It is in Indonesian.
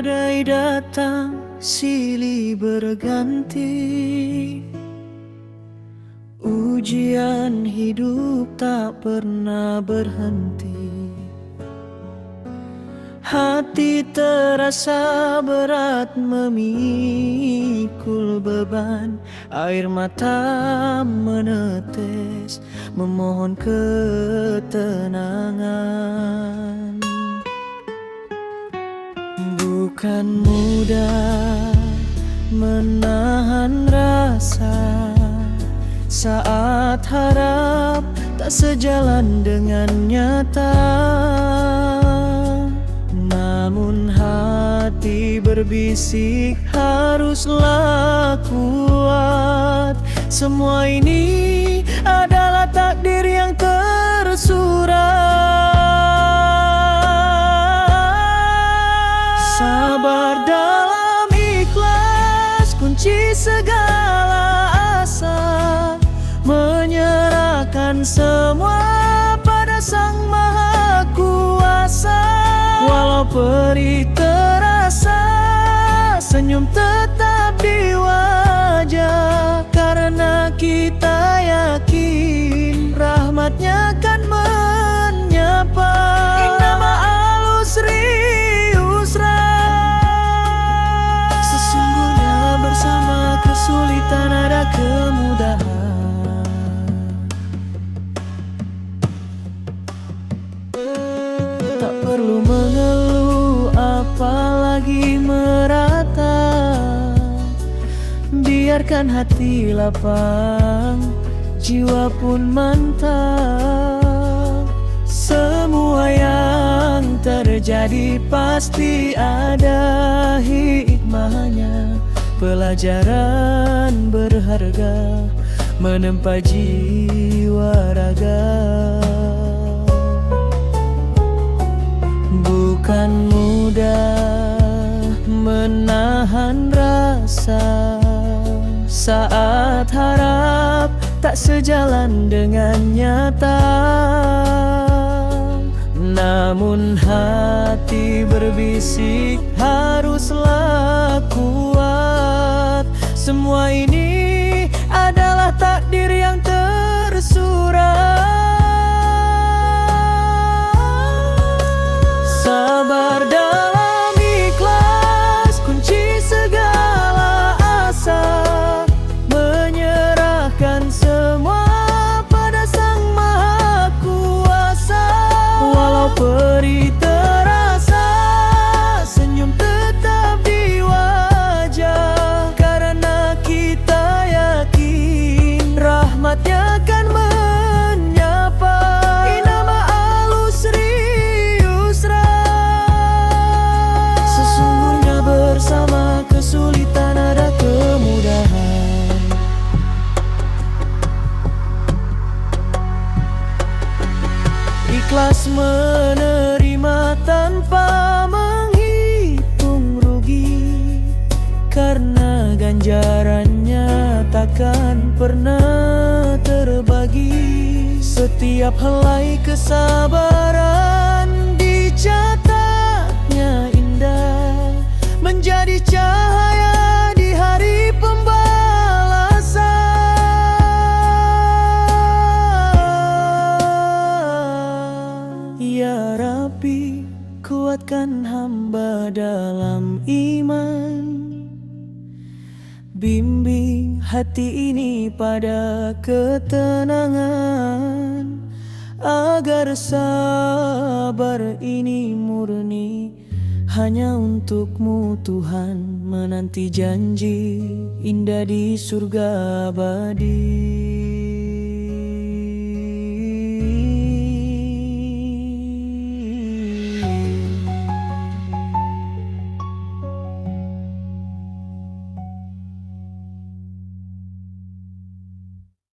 datang silih berganti. Ujian hidup tak pernah berhenti. Hati terasa berat memikul beban. Air mata menetes memohon ketenangan Bukan mudah menahan rasa Saat harap tak sejalan dengan nyata. Namun hati berbisik haruslah kuat. Semua ini adalah takdir yang tersurat Menyerahkan semua pada Sang Maha Kuasa. Walau perih terasa apalagi merata. Biarkan hati lapang, jiwa pun mantap. Semua yang terjadi pasti ada hikmahnya. Pelajaran berharga menempa jiwa raga. Bukan Saat harap tak sejalan dengan nyata. Namun hati berbisik haruslah kuat. Semua ini adalah takdir yang tersurat Ikhlas menerima tanpa menghitung rugi. Karena ganjarannya takkan pernah terbagi. Setiap helai kesabaran dicatatnya indah. Menjadi cahaya hamba dalam iman. Bimbing hati ini pada ketenangan Agar sabar ini murni Hanya untukmu Tuhan. Menanti janji indah di surga abadi